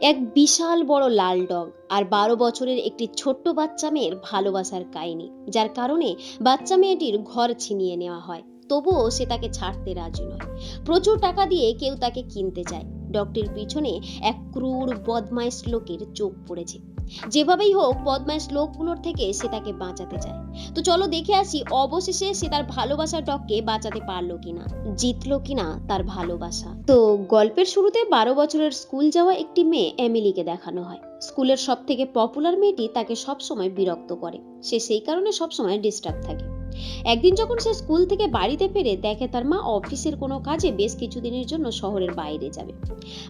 এক বিশাল বড় লাল ডগ আর বারো বছরের একটি ছোট্ট বাচ্চা মেয়ের ভালোবাসার কাহিনী, যার কারণে বাচ্চা মেয়েটির ঘর ছিনিয়ে নেওয়া হয়। তবুও সে তাকে ছাড়তে রাজি নয়। প্রচুর টাকা দিয়ে কেউ তাকে কিনতে চায়। ডগটির পিছনে এক ক্রূর, বদমাইশ লোকের চোখ পড়েছে। যেভাবেই হোক বদমাস লোকগুলোর থেকে সে তাকে বাঁচাতে চায়। তো চলো দেখে আসি, অবশেষে সে তার ভালোবাসার ডককে বাঁচাতে পারল কিনা, জিতলো কিনা তার ভালোবাসা। তো গল্পের শুরুতে বারো বছরের স্কুল যাওয়া একটি মেয়ে এমিলিকে দেখানো হয়। স্কুলের সব থেকে পপুলার মেয়েটি তাকে সবসময় বিরক্ত করে। সে সেই কারণে সবসময় ডিস্টার্ব থাকে। একদিন যখন সে স্কুল থেকে বাড়িতে ফেরে দেখে তার মা অফিসের কোনো কাজে বেশ কিছুদিনের জন্য শহরের বাইরে যাবে।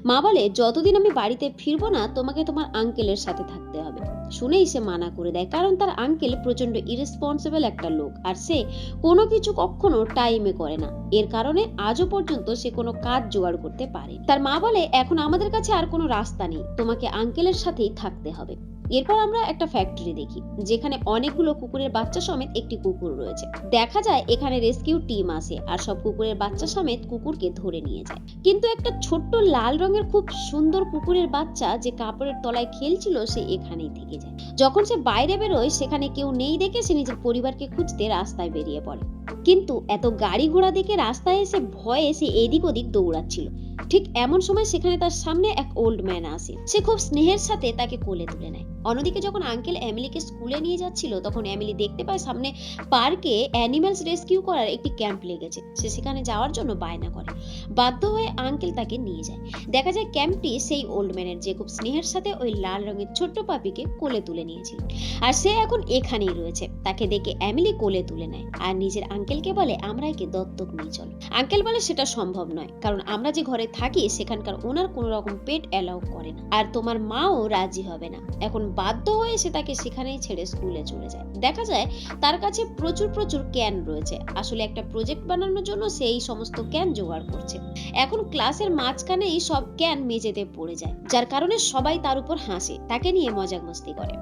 মা বলে, যতদিন আমি বাড়িতে ফিরবো না, তোমাকে তোমার আঙ্কেলের সাথে থাকতে হবে। শুনেই সে মানা করে দেয়, কারণ তার আঙ্কেল প্রচণ্ড ইরেসপন্সিবল একটা লোক, আর সে কোনো কিছু কখনো টাইমে করে না। এর কারণে আজও পর্যন্ত সে কোনো কাজ জোগাড় করতে পারে তার মা বলে, এখন আমাদের কাছে আর কোনো রাস্তা নেই, তোমাকে আঙ্কেলের সাথেই থাকতে হবে। এরপর আমরা একটা ফ্যাক্টরি দেখি, যেখানে অনেকগুলো কুকুরের বাচ্চা সমেত একটি কুকুর রয়েছে। দেখা যায় এখানে রেস্কিউ টিম আসে আর সব কুকুরের বাচ্চা সমেত কুকুরকে ধরে নিয়ে যায়। কিন্তু একটা ছোট্ট লাল রঙের খুব সুন্দর কুকুরের বাচ্চা যে কাপড়ের তলায় খেলছিল, সে এখানেই থেকে যায়। যখন সে বাইরে বেরোয়, সেখানে কেউ নেই দেখে সে নিজের পরিবারকে খুঁজতে রাস্তায় বেরিয়ে পড়ে। কিন্তু এত গাড়ি ঘোড়া দেখে রাস্তায় এসে ভয়ে সে এদিক ওদিক দৌড়াচ্ছিল। ঠিক এমন সময় সেখানে তার সামনে এক ওল্ড ম্যান আসে। সে খুব স্নেহের সাথে তাকে কোলে তুলে নেয়। অন্যদিকে যখন আঙ্কেল এমিলিকে স্কুলে নিয়ে যাচ্ছিল, তখন এমিলি দেখতে পায় সামনে পার্কে অ্যানিমালস রেস্কিউ করার একটি ক্যাম্প লেগেছে। সে সেখানে যাওয়ার জন্য বায়না করে। বাধ্য হয়ে আঙ্কেল তাকে নিয়ে যায়। দেখা যায় ক্যাম্পটি সেই ওল্ড ম্যানের যে খুব স্নেহের সাথে ওই লাল রঙের ছোট্ট পাপিকে কোলে তুলে নিয়েছিল। আর সে এখন এখানেই রয়েছে। তাকে দেখে এমিলি কোলে তুলে নেয়। আর নিজের আঙ্কেলকে বলে আমরা একে দত্তক নিয়ে চলো? আঙ্কেল বলে, সেটা সম্ভব নয়। কারণ আমরা যে ঘরে থাকি, সেখানকার ওনার কোনো রকম পেট অ্যালাউ করে না। আর তোমার মাও রাজি হবে না। এখন বাধ্য হয়ে সে তাকে সেখানেই ছেড়ে স্কুলে চলে যায়। দেখা যায়, তার কাছে প্রচুর প্রচুর ক্যান রয়েছে। আসলে একটা প্রজেক্ট বানানোর জন্য সে এই সমস্ত ক্যান জোগাড় করছে। এখন ক্লাসের মাঝখানেই সব ক্যান মেঝেতে পড়ে যায়, যার কারণে সবাই তার উপর হাসে, তাকে নিয়ে মজা মস্তি করে।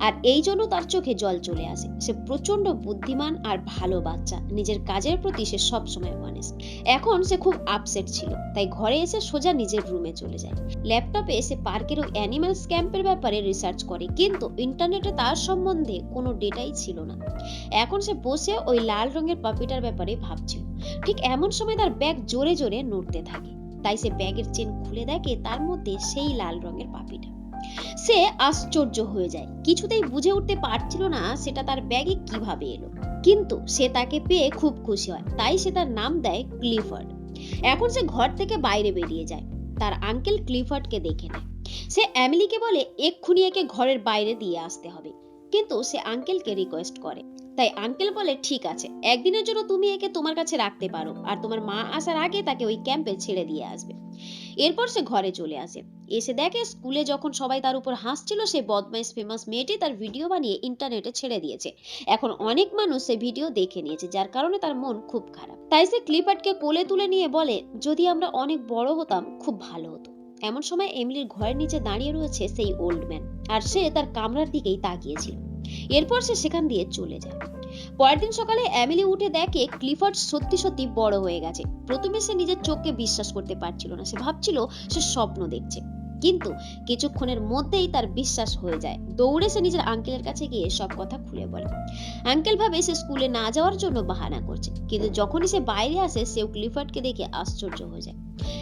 আর এই জন্য তার চোখে জল চলে আসে। সে প্রচণ্ড বুদ্ধিমান আর ভালো বাচ্চা। নিজের কাজের প্রতি সে সবসময় অনেস্ট এখন সে খুব আপসেট ছিল, তাই ঘরে এসে সোজা নিজের রুমে চলে যায়। ল্যাপটপে সে পার্কের ওই অ্যানিমালস ক্যাম্পের ব্যাপারে রিসার্চ করে, কিন্তু ইন্টারনেটে তার সম্বন্ধে কোনো ডেটাই ছিল না। এখন সে বসে ওই লাল রঙের পাপিটার ব্যাপারে ভাবছিল। ঠিক এমন সময় তার ব্যাগ জোরে জোরে নড়তে থাকে। তাই সে ব্যাগের চেন খুলে দেখে তার মধ্যে সেই লাল রঙের পাপিটা সে আশ্চর্য হয়ে যায়। কিছুতেই বুঝে উঠতে পারছিল না সেটা তার ব্যাগে কীভাবে এলো। কিন্তু সে তাকে পেয়ে খুব খুশি হয়। তাই সে তার নাম দেয় ক্লিফার্ড। এখন সে ঘর থেকে বাইরে বেরিয়ে যায়। তার আঙ্কেল ক্লিফার্ডকে দেখে নেয়। সে অ্যামিলিকে বলে, এক্ষুনি একে ঘরের বাইরে দিয়ে আসতে হবে। কিন্তু সে আঙ্কেলকে রিকোয়েস্ট করে। তাই আঙ্কেল বলে, ঠিক আছে, একদিনের জন্য তুমি একে তোমার কাছে রাখতে পারো। আর তোমার মা আসার আগে তাকে ওই ক্যাম্পে ছেড়ে দিয়ে আসবে। এরপর সে ঘরে চলে আসে। এসে দেখে স্কুলে যখন সবাই তার উপর হাসছিল, সে বদমাইশ, ফেমাস মেয়েটি তার ভিডিও বানিয়ে ইন্টারনেটে ছেড়ে দিয়েছে। এখন অনেক মানুষ সে ভিডিও দেখে নিয়েছে, যার কারণে তার মন খুব খারাপ। তাই সে ক্লিপার্টকে কোলে তুলে নিয়ে বলে, যদি আমরা অনেক বড় হতাম, খুব ভালো হতো। এমন সময় এমিলির ঘরের নিচে দাঁড়িয়ে রয়েছে সেই ওল্ড ম্যান, আর সে তার কামরার দিকেই তাকিয়েছিল। এরপর সে সেখান দিয়ে চলে যায়। পরের দিন সকালে অ্যামিলি উঠে দেখে ক্লিফার্ড সত্যি সত্যি বড় হয়ে গেছে। প্রথমে সে নিজের চোখকে বিশ্বাস করতে পারছিল না। সে ভাবছিল সে স্বপ্ন দেখছে। কিন্তু কিছুক্ষণের মধ্যেই তার বিশ্বাস হয়ে যায়। দৌড়ে সে নিজের আঙ্কেলের কাছে গিয়ে সব কথা খুলে বলে। আঙ্কেল ভাবে সে স্কুলে না যাওয়ার জন্য বাহানা করছে। কিন্তু যখনই সে বাইরে আসে, সেও ক্লিফার্ডকে দেখে আশ্চর্য হয়ে যায়।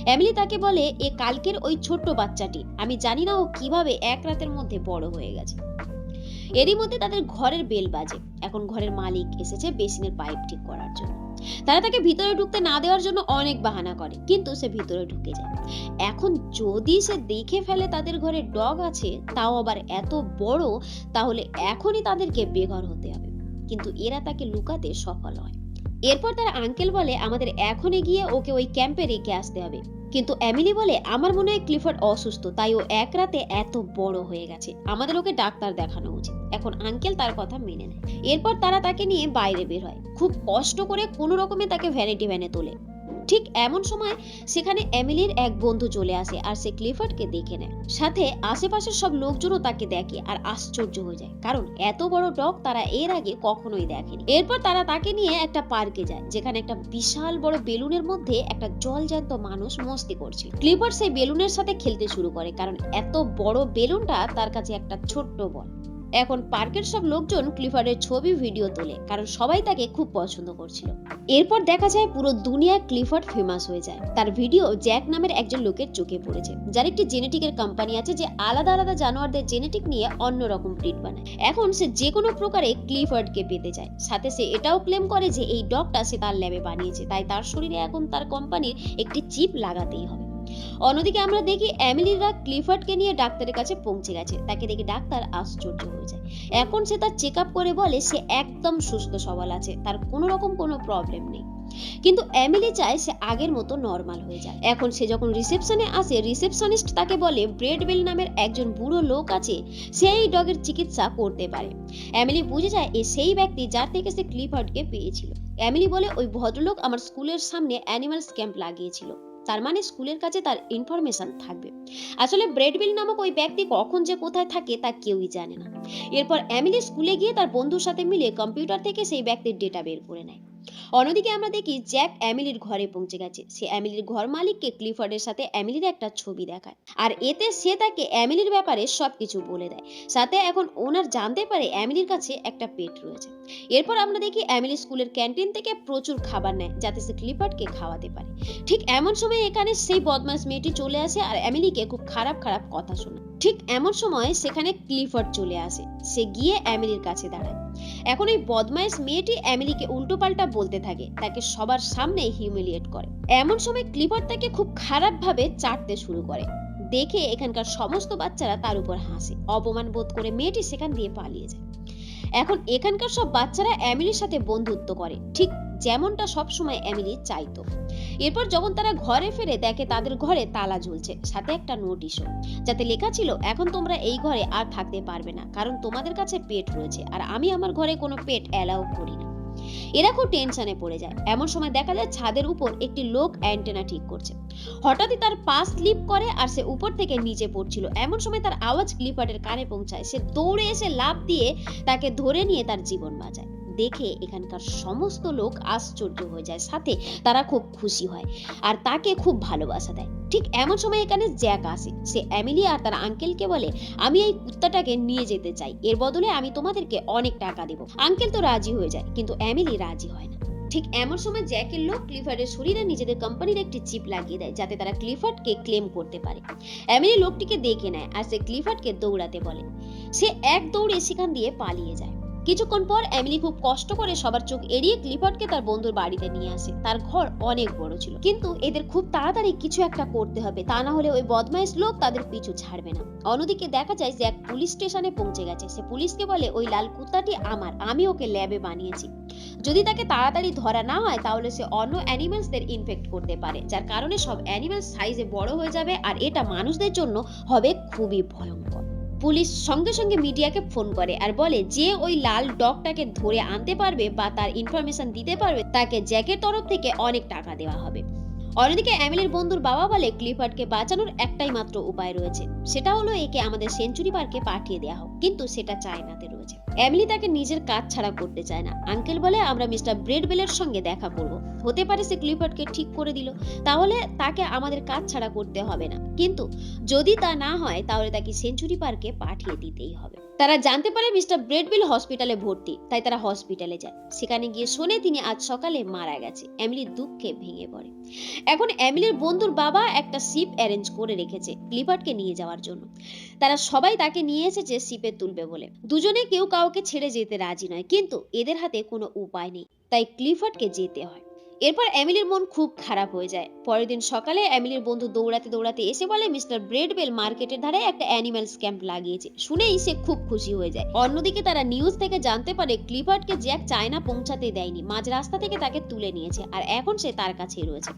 এমিলি তাকে বলে, এ কালকের ওই ছোট্ট বাচ্চাটি। আমি জানি না ও কীভাবে এক রাতের মধ্যে বড় হয়ে গেছে। এরই মধ্যে তাদের ঘরের বেল বাজে। এখন ঘরের মালিক এসেছে বেসিনের পাইপ ঠিক করার জন্য। তারা তাকে ভিতরে ঢুকতে না দেওয়ার জন্য অনেক বাহানা করে, কিন্তু সে ভিতরে ঢুকে যায়। এখন যদি সে দেখে ফেলে তাদের ঘরে ডগ আছে, তাও আবার এত বড়, তাহলে এখনই তাদেরকে বেঘর হতে হবে। কিন্তু এরা তাকে লুকাতে সফল হয় এরপর তার আঙ্কেল বলে, আমাদের এখনই গিয়ে ওকে ওই ক্যাম্পে রেখে আসতে হবে। কিন্তু এমিলি বলে, আমার মনে হয় ক্লিফোর্ড অসুস্থ, তাই ও এক রাতে এত বড় হয়ে গেছে। আমাদের ওকে ডাক্তার দেখানো উচিত। এখন আঙ্কেল তার কথা মেনে নেয়। এরপর তারা তাকে নিয়ে বাইরে বের হয়। খুব কষ্ট করে কোনো রকমে তাকে ভ্যানিটি ভ্যানে তোলে। ঠিক এমন সময় সেখানে এমিলির এক বন্ধু চলে আসে আর সে ক্লিফার্ডকে দেখে নেয়। সাথে আশেপাশের সব লোকজনও তাকে দেখে আর আশ্চর্য হয়ে যায়। কারণ এত বড় ডগ তারা এর আগে কখনোই দেখেনি। এরপর তারা তাকে নিয়ে একটা পার্কে যায়, যেখানে একটা বিশাল বড় বেলুনের মধ্যে একটা জলজ্যান্ত মানুষ মস্তি করছে ক্লিফার্ড সেই বেলুনের সাথে খেলতে শুরু করে, কারণ এত বড় বেলুনটা তার কাছে একটা ছোট্ট বল। এখন পার্কের সব লোকজন ক্লিফার্ডের ছবি, ভিডিও তোলে, কারণ সবাই তাকে খুব পছন্দ করছিল। এরপর দেখা যায় পুরো দুনিয়ায় ক্লিফার্ড ফেমাস হয়ে যায়। তার ভিডিও জ্যাক নামের একজন লোকের চোখে পড়েছে, যার একটি জেনেটিকের কোম্পানি আছে যে আলাদা আলাদা জানোয়ারদের জেনেটিক নিয়ে অন্য রকম ব্রিড বানায়। এখন সে যে কোনো প্রকারে ক্লিফার্ডকে পেতে চায়। সাথে সে এটাও ক্লেম করে যে এই ডগটা সে তার ল্যাবে বানিয়েছে, তাই তার শরীরে এখন তার কোম্পানির একটি চিপ লাগাতেই হবে। অন্যদিকে আমরা দেখি এমিলিরা ক্লিফার্ডকে নিয়ে ডাক্তারের কাছে পৌঁছে গেছে। তাকে দেখে ডাক্তার আশ্চর্য হয়ে যায়। এখন সে তার চেক করে বলে সে একদম সুস্থ সবল আছে, তার কোনো রকম কোনো প্রবলেম নেই। কিন্তু এমিলি চায় সে আগের মতো নর্মাল হয়ে যায় এখন সে যখন রিসেপশনে আসে, রিসেপশনিস্ট তাকে বলে ব্রেড বেল নামের একজন বুড়ো লোক আছে, সেই ডগের চিকিৎসা করতে পারে। এমিলি বুঝে যায় এ সেই ব্যক্তি যার থেকে সে ক্লিফার্ডকে পেয়েছিল। এমিলি বলে, ওই ভদ্রলোক আমার স্কুলের সামনে অ্যানিমালস ক্যাম্প লাগিয়েছিল। তার মানে স্কুলের কাছে তার ইনফরমেশন থাকবে। আসলে ব্রেডবিল নামক ওই ব্যক্তি কখন যে কোথায় থাকে তা কেউই জানে না। এরপর অ্যামিলি স্কুলে গিয়ে তার বন্ধুর সাথে মিলে কম্পিউটার থেকে সেই ব্যক্তির ডেটা বের করে নেয়। অন্যদিকে আমরা দেখি জ্যাক এমিলির ঘরে পৌঁছে গেছে। সে এমিলির ঘর মালিককে ক্লিফার্ডের সাথে এমিলির একটা ছবি দেখায়। আর এতে সে তাকে এমিলির ব্যাপারে সবকিছু বলে দেয়। সাথে এখন ওনার জানতে পারে এমিলির কাছে একটা পেট রয়েছে। এরপর আমরা দেখি এমিলি স্কুলের ক্যান্টিন থেকে প্রচুর খাবার নেয়, যাতে সে ক্লিফার্ডকে খাওয়াতে পারে। ঠিক এমন সময় এখানে সেই বদমাস মেয়েটি চলে আসে আর এমিলিকে খুব খারাপ খারাপ কথা শোনায়। ঠিক এমন সময় সেখানে ক্লিফার্ড চলে আসে। সে গিয়ে অ্যামিলির কাছে দাঁড়ায়। এখন এই বদমাইশ মেয়েটি এমিলিকে উল্টোপাল্টা বলতে থাকে। তাকে সবার সামনে হিউমিলিয়েট করে। এমন সময় ক্লিফার্ড তাকে খুব খারাপভাবে চাটতে শুরু করে। দেখে এখানকার সমস্ত বাচ্চারা তার উপর হাসে। অপমান বোধ করে মেয়েটি সেখান দিয়ে পালিয়ে যায়। এখন এখানকার সব বাচ্চারা অ্যামিলির সাথে বন্ধুত্ব করে। ঠিক যেমনটা সবসময় অ্যামিলি চাইতো। এরপর যখন তারা ঘরে ফিরে দেখে তাদের ঘরে তালা ঝুলছে সাথে একটা নোটিশও। যাতে লেখা ছিল, এখন তোমরা এই ঘরে আর থাকতে পারবে না, কারণ তোমাদের কাছে পেট রয়েছে, আর আমি আমার ঘরে কোনো পেট অ্যালাউ করি না। এরা খুব টেনশনে পড়ে যায়। এমন সময় দেখা যায় ছাদের উপর একটি লোক অ্যান্টেনা ঠিক করছে। হঠাৎই তার পা স্লিপ করে আর সে উপর থেকে নিচে পড়ছিল। এমন সময় তার আওয়াজ ক্লিপারের কানে পৌঁছায়। সে দৌড়ে এসে লাফ দিয়ে তাকে ধরে নিয়ে তার জীবন বাঁচায়। দেখে এখানকার সমস্ত লোক আশ্চর্য হয়ে যায়। সাথে তারা খুব খুশি হয় আর তাকে খুব ভালোবাসা দেয়। ঠিক এমন সময় এখানে জ্যাক আসে। সে এমিলি আর তার আঙ্কেলকে বলে, আমি এই কুত্তাটাকে নিয়ে যেতে চাই। এর বদলে আমি তোমাদেরকে অনেক টাকা দেব। আঙ্কেল তো রাজি হয়ে যায়, কিন্তু এমিলি রাজি হয় না। ঠিক এমন সময় জ্যাকের লোক ক্লিফার্ডের শরীরে নিজেদের কোম্পানির একটি চিপ লাগিয়ে দেয়, যাতে তারা ক্লিফার্ডকে ক্লেম করতে পারে। এমিলি লোকটিকে দেখে নেয় আর সে ক্লিফার্ডকে দৌড়াতে বলে। সে এক দৌড়ে সেখান দিয়ে পালিয়ে যায়। কিছুক্ষণ পর এমিলি খুব কষ্ট করে সবার চোখ এড়িয়ে ক্লিফার্ডকে তার বন্ধুর বাড়িতে নিয়ে আসে। তার ঘর অনেক বড় ছিল। কিন্তু এদের খুব তাড়াতাড়ি কিছু একটা করতে হবে। তা না হলে ওই বদমাইশ লোক তাদের পিছু ছাড়বে না। অন্যদিকে দেখা যায় যে এক পুলিশ স্টেশনে পৌঁছে গেছে। সে পুলিশকে বলে, ওই লাল কুত্তাটি আমার। আমি ওকে ল্যাবে বানিয়েছি। যদি তাকে তাড়াতাড়ি ধরা না হয়, তাহলে সে অন্য অ্যানিমালসদের ইনফেক্ট করতে পারে। যার কারণে সব অ্যানিমাল সাইজে বড় হয়ে যাবে। আর এটা মানুষদের জন্য হবে খুবই ভয়ঙ্কর। পুলিশ সঙ্গে সঙ্গে মিডিয়াকে ফোন করে আর বলে, যে ওই লাল ডগটাকে ধরে আনতে পারবে বা তার ইনফরমেশন দিতে পারবে, তাকে জ্যাকের তরফ থেকে অনেক টাকা দেওয়া হবে। অন্যদিকে অ্যামিলির বন্ধুর বাবা বলে, ক্লিফার্ডকে বাঁচানোর একটাই মাত্র উপায় রয়েছে। সেটা হলো একে আমাদের সেঞ্চুরি পার্কে পাঠিয়ে দেওয়া হোক, কিন্তু সেটা চায়নাতে রয়েছে। এমিলি তাকে নিজের কাজ ছাড়া করতে চায় না। আঙ্কেল বলে, আমরা মিস্টার ব্রেডবেলের সঙ্গে দেখা করব। হতে পারে সে ক্লিফার্ডকে ঠিক করে দিল। তাহলে তাকে আমাদের কাজ ছাড়া করতে হবে না। কিন্তু যদি তা না হয়, তাহলে তাকে সেঞ্চুরি পার্কে পাঠিয়ে দিতেই হবে। তারা জানতে পারে মিস্টার ব্রেডবিল হসপিটালে ভর্তি, তাই তারা হসপিটালে যায়। সেখানে গিয়ে শোনে তিনি আজ সকালে মারা গেছে। এমিলি দুঃখে ভেঙে পড়ে। এখন এমিলির বন্ধুর বাবা একটা শিপ অ্যারেঞ্জ করে রেখেছে ক্লিফার্ডকে নিয়ে যাওয়ার জন্য। তারা সবাই তাকে নিয়ে এসেছে শিপে তুলবে বলে। দুজনে কেউ কাউকে ছেড়ে যেতে রাজি নয়, কিন্তু এদের হাতে কোনো উপায় নেই, তাই ক্লিফার্ডকে যেতে হয়। এরপর অ্যামিলির মন খুব খারাপ হয়ে যায়। পরের দিন সকালে অ্যামিলির বন্ধু দৌড়াতে দৌড়াতে এসে বলে, মিস্টার ব্রেডবেল মার্কেটের ধারে একটা অ্যানিম্যালস ক্যাম্প লাগিয়েছে। শুনেই সে খুব খুশি হয়ে যায়। অন্যদিকে তারা নিউজ থেকে জানতে পারে, ক্লিফার্ডকে জ্যাক চায়না পৌঁছাতে দেয়নি, মাঝ রাস্তা থেকে তাকে তুলে নিয়েছে, আর এখন সে তার কাছেই রয়েছে।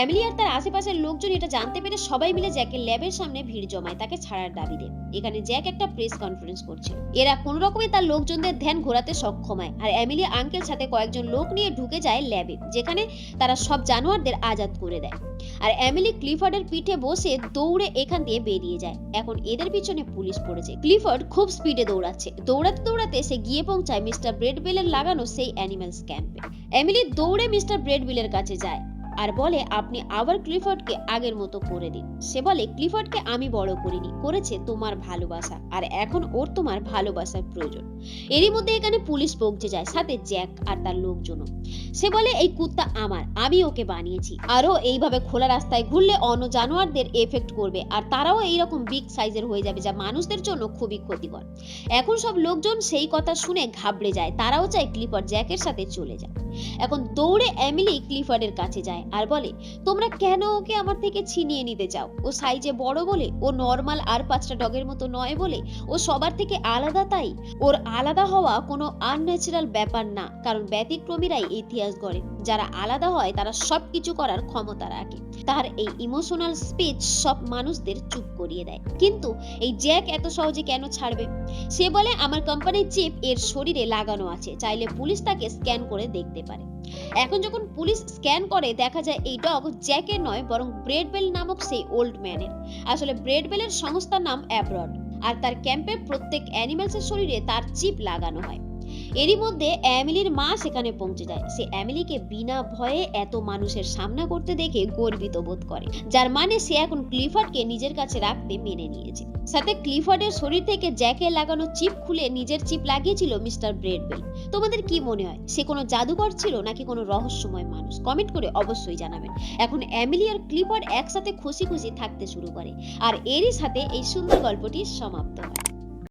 এমিলি আর তার আশেপাশের লোকজন এটা জানতে পেরে সবাই মিলে জ্যাকের ল্যাবের সামনে ভিড় জমায় তাকে ছাড়ার দাবি দেয় এখানে জ্যাক একটা প্রেস কনফারেন্স করছে। এরা কোনো রকমে তার লোকজনদের ধ্যান ঘোরাতে সক্ষম হয়, আর এমিলি আঙ্কেল সাথে কয়েকজন লোক নিয়ে ঢুকে যায় ল্যাবে, যেখানে তারা সব জানোয়ারদের আজাদ করে দেয়। আর এমিলি ক্লিফার্ডের পিঠে বসে দৌড়ে এখান দিয়ে বেরিয়ে যায়। এখন এদের পিছনে পুলিশ পড়েছে। ক্লিফার্ড খুব স্পিডে দৌড়াচ্ছে। দৌড়াতে দৌড়াতে সে গিয়ে পৌঁছায় মিস্টার ব্রেডবেলের লাগানো সেই অ্যানিমেলস ক্যাম্পে এমিলি দৌড়ে মিস্টার ব্রেডবিলের কাছে যায়। আর বলে, আপনি আবার ক্লিফার্ডকে আগের মতো করে দিন। সে বলে, ক্লিফার্ডকে আমি বড় করিনি, করেছে তোমার ভালোবাসা, আর এখন ওর তোমার ভালোবাসার প্রয়োজন। এরই মধ্যে এখানে পুলিশ পৌঁছে যায়, সাথে জ্যাক আর তার লোকজনও। সে বলে, এই কুত্তা আমার, আমি ওকে বানিয়েছি। আরও এইভাবে খোলা রাস্তায় ঘুরলে অন্য জানোয়ারদের এফেক্ট করবে, আর তারাও এইরকম বিগ সাইজের হয়ে যাবে যা মানুষদের জন্য খুবই ক্ষতিকর। এখন সব লোকজন সেই কথা শুনে ঘাবড়ে যায়, তারাও চায় ক্লিফার্ড জ্যাকের সাথে চলে যায় এখন দৌড়ে এমিলি ক্লিফার্ডের কাছে যায়। আর বলে, তোমরা কেন ওকে আমার থেকে ছিনিয়ে নিতে চাও? ও সাইজে বড় বলে, ও নর্মাল আর পাঁচটা ডগের মতো নয় বলে, ও সবার থেকে আলাদা তাই? ওর আলাদা হওয়া কোনো আনন্যাচারাল ব্যাপার না, কারণ ব্যতিক্রমীরাই ইতিহাস গড়ে। যারা আলাদা হয়, তারা সবকিছু করার ক্ষমতা রাখে। তার এই ইমোশনাল স্পিচ সব মানুষদের চুপ করিয়ে দেয়। কিন্তু এই জ্যাক এত সহজে কেন ছাড়বে? সে বলে, আমার কোম্পানির চিপ এর শরীরে লাগানো আছে, চাইলে পুলিশ তাকে স্ক্যান করে দেখতে পারে। এখন যখন পুলিশ স্ক্যান করে, দেখা যায় এই ডগ জ্যাকের নয়, বরং ব্রেডবেল নামক সেই ওল্ড ম্যানের আসলে ব্রেডবেলের সংস্থার নাম অ্যাব্রড। আর তার ক্যাম্পে প্রত্যেক অ্যানিমালসের শরীরে তার চিপ লাগানো হয়। এরই মধ্যে অ্যামিলির মা সেখানে পৌঁছে যায়। সে অ্যামিলিকে বিনা ভয়ে এত মানুষের সামনা করতে দেখে গর্বিত বোধ করে, যার মানে সে এখন ক্লিফার্ডকে নিজের কাছে রাখতে মেনে নিয়েছে। সাথে ক্লিফার্ডের শরীর থেকে জ্যাকে লাগানো চিপ খুলে নিজের চিপ লাগিয়েছিল মিস্টার ব্রেডবেল। তোমাদের কি মনে হয়, সে কোনো জাদুকর ছিল নাকি কোনো রহস্যময় মানুষ? কমেন্ট করে অবশ্যই জানাবেন। এখন অ্যামিলি আর ক্লিফার্ড একসাথে খুশি খুশি থাকতে শুরু করে, আর এরই সাথে এই সুন্দর গল্পটি সমাপ্ত হয়।